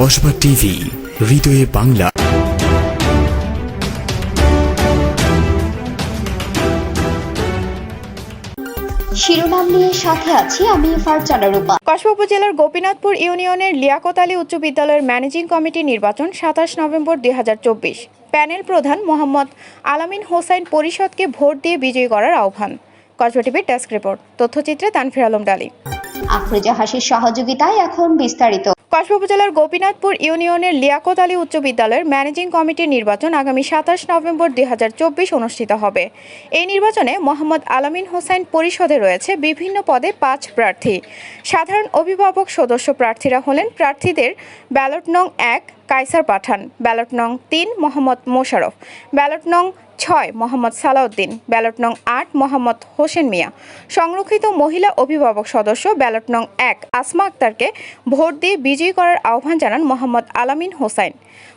Kasba TV হৃদয়ে বাংলা। শিরোনাম নিয়ে সাথে আছি আমি ফারজানা রূপা। কসবা উপজেলার গোপীনাথপুর ইউনিয়নের লিয়াকত আলী উচ্চ বিদ্যালয়ের ম্যানেজিং কমিটি নির্বাচন সাতাশ নভেম্বর দুই হাজার চব্বিশ। প্যানেল প্রধান মোহাম্মদ আলামিন হোসাইন পরিষদকে ভোট দিয়ে বিজয়ী করার আহ্বান। কসবা টিভির ডেস্ক রিপোর্ট। তথ্যচিত্রে তানফির আলম ডালি আফরোজা হাসির সহযোগিতায় এখন বিস্তারিত। কসবা উপজেলার গোপীনাথপুর ইউনিয়নের লিয়াকত আলী উচ্চ বিদ্যালয়ের ম্যানেজিং কমিটির নির্বাচন আগামী সাতাশ নভেম্বর দুই হাজার চব্বিশ অনুষ্ঠিত হবে। এই নির্বাচনে মোহাম্মদ আলামিন হোসেন পরিষদে রয়েছে বিভিন্ন পদে পাঁচ প্রার্থী। সাধারণ অভিভাবক সদস্য প্রার্থীরা হলেন প্রার্থীদের ব্যালট নং এক কাইসার পাঠান, ব্যালট নং তিন মোহাম্মদ মোশারফ ব্যালট নং ছয় মোহাম্মদ সালাউদ্দিন, ব্যালট নং আট মোহাম্মদ হোসেন মিয়া। সংরক্ষিত মহিলা অভিভাবক সদস্য, ব্যালট নং এক আসমা আক্তারকে ভোট দিয়ে বিজয়ী করার আহ্বান জানান মোহাম্মদ আলামিন হোসাইন।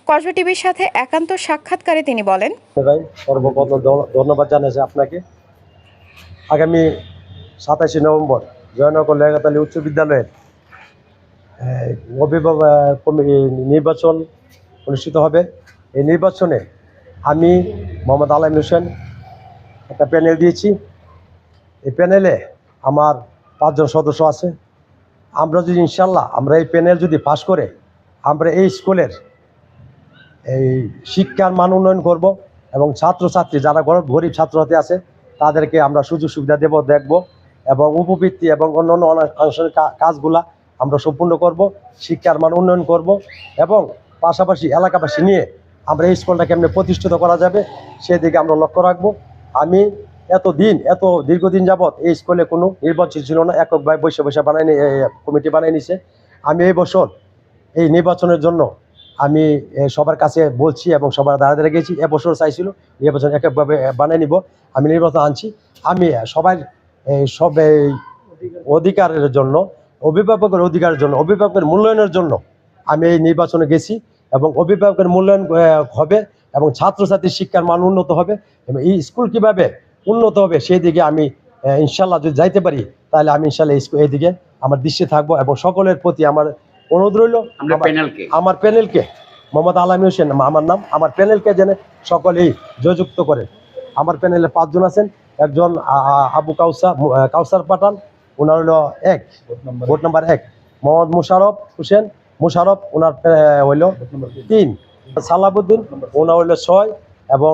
কসবা টিভির সাথে একান্ত সাক্ষাৎকারে তিনি বলেন ভাই, সর্বপ্রথম ধন্যবাদ জানাচ্ছি আপনাকে। আগামী সাতাশে নভেম্বর জয়নগর লেগাতালি উচ্চ বিদ্যালয়ের অভিভাবক নির্বাচন অনুষ্ঠিত হবে। এই নির্বাচনে আমি মোহাম্মদ আলাম হোসেন একটা প্যানেল দিয়েছি। এই প্যানেলে আমার পাঁচজন সদস্য আছে। আমরা যদি ইনশাল্লাহ আমরা এই প্যানেল যদি পাশ করে আমরা এই স্কুলের এই শিক্ষার মান উন্নয়ন করব এবং ছাত্রছাত্রী যারা গরিব গরিব ছাত্রছাত্রী আছে, তাদেরকে আমরা সুযোগ সুবিধা দেব, দেখব এবং উপবৃত্তি এবং অন্যান্য অনা- আনুষ্ঠানিক কাজগুলা আমরা সম্পূর্ণ করব, শিক্ষার মান উন্নয়ন করব এবং পাশাপাশি এলাকাবাসী নিয়ে আমরা এই স্কুলটা কেমনে প্রতিষ্ঠিত করা যাবে সেদিকে আমরা লক্ষ্য রাখব। আমি এত দিন এত দীর্ঘদিন যাবৎ এই স্কুলে কোনো নির্বাচন ছিল না এককভাবে বসে বসে বানাই কমিটি বানিয়ে নিছে। আমি এই বছর এই নির্বাচনের জন্য আমি সবার কাছে বলছি এবং সবার দ্বারা গেছি এবছর চাইছিল এবছর এককভাবে বানিয়ে নিব। আমি নির্বাচন আনছি। আমি সবাই সব অধিকারের জন্য অভিভাবকের অধিকারের জন্য অভিভাবকের মূল্যায়নের জন্য আমি এই নির্বাচনে গেছি এবং অভিভাবকের মূল্যায়ন হবে এবং ছাত্রছাত্রীর শিক্ষার মান উন্নত হবে এবং এই স্কুল কীভাবে উন্নত হবে সেই দিকে আমি ইনশাল্লাহ যদি যাইতে পারি তাহলে আমি ইনশাল্লাহ এই দিকে আমার দৃষ্টি থাকব এবং সকলের প্রতি আমার অনুরোধ রইল। আমার প্যানেলকে মোহাম্মদ আলামী হোসেন আমার নাম আমার প্যানেলকে যেন সকলেই জয়যুক্ত করে। আমার প্যানেলে পাঁচজন আছেন একজন আবু কাউসা কাউসার পাঠান ওনার হলো এক। ভোট নাম্বার এক। মোহাম্মদ মুশারফ হোসেন। মুশারফ ওনার হইল তিন। সালাবুদ্দিন ওনার হইল ছয় এবং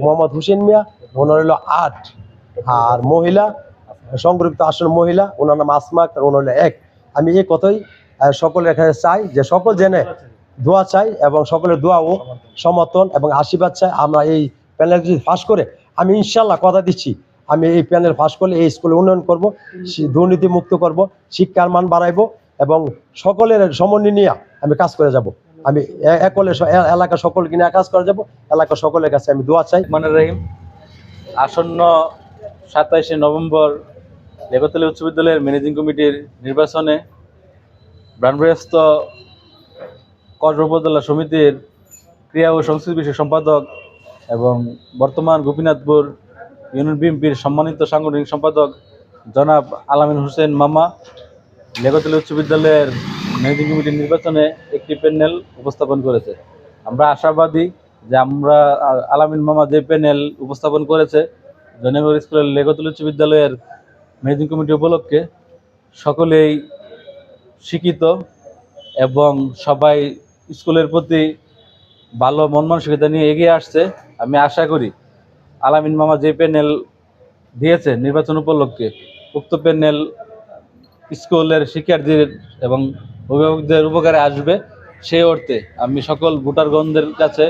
মোহাম্মদ হুসেন মিয়া ওনার হইল আট। আর মহিলা সংরক্ষিত আসন মহিলা ওনার নাম আসমা ওনার হলো এক। আমি এই কথাই সকলের এখানে চাই যে সকল জেনে দোয়া চাই। এবং সকলের দোয়া ও সমর্থন। এবং আশীর্বাদ চাই। আমরা এই প্যানেল যদি ফাঁস করে আমি ইনশাল্লাহ কথা দিচ্ছি। আমি এই প্যানেল ফাঁস করলে এই স্কুলে উন্নয়ন করব দুর্নীতি মুক্ত করব, শিক্ষার মান বাড়াইবো এবং সকলের সমন্বয় নিয়ে আমি কাজ করে যাব। আমি একলে এলাকা সকলকে নিয়ে কাজ করে যাব এলাকা সকলের কাছে আমি দোয়া চাই। রহমানুর রহিম, আসন্ন সাতাইশে নভেম্বর লেগতলী উচ্চ বিদ্যালয়ের ম্যানেজিং কমিটির নির্বাচনে ব্রাহ্মণস্ত কসবা উপজেলা সমিতির ক্রিয়া ও সংস্কৃতি বিষয়ক সম্পাদক এবং বর্তমান গোপীনাথপুর ইউনিয়ন বিএনপির সম্মানিত সাংগঠনিক সম্পাদক জনাব আলামিন হোসেন মামা, লেগতলী উচ্চ বিদ্যালয়ের ম্যানেজিং কমিটির নির্বাচনে একটি প্যানেল উপস্থাপন করেছে। আমরা আশাবাদী যে আমরা আলামিন মামা যে প্যানেল উপস্থাপন করেছে, জয়নগর স্কুলের লেগতুল উচ্চ বিদ্যালয়ের ম্যানেজিং কমিটি উপলক্ষে সকলেই শিক্ষিত এবং সবাই স্কুলের প্রতি ভালো মন মানসিকতা নিয়ে এগিয়ে আসছে। আমি আশা করি আলামিন মামা যে প্যানেল দিয়েছে, নির্বাচন উপলক্ষে, উক্ত প্যানেল স্কুলের শিক্ষার্থীদের এবং অভিভাবকদের উপকারে আসবে সেই অর্থে আমি সকল ভোটারগণদের কাছে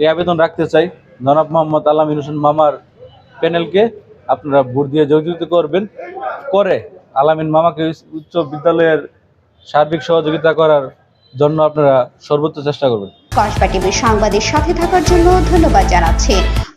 এই আবেদন রাখতে চাই। জনাব মোহাম্মদ আলামিন হোসেন মামার প্যানেলকে আপনারা ভোট দিয়ে যোগযুক্ত করবেন। করে আলামিন মামাকে উচ্চ বিদ্যালয়ের সার্বিক সহযোগিতা করার জন্য আপনারা সর্বোচ্চ চেষ্টা করবেন। সংবাদের সাথে থাকার জন্য ধন্যবাদ জানাচ্ছি।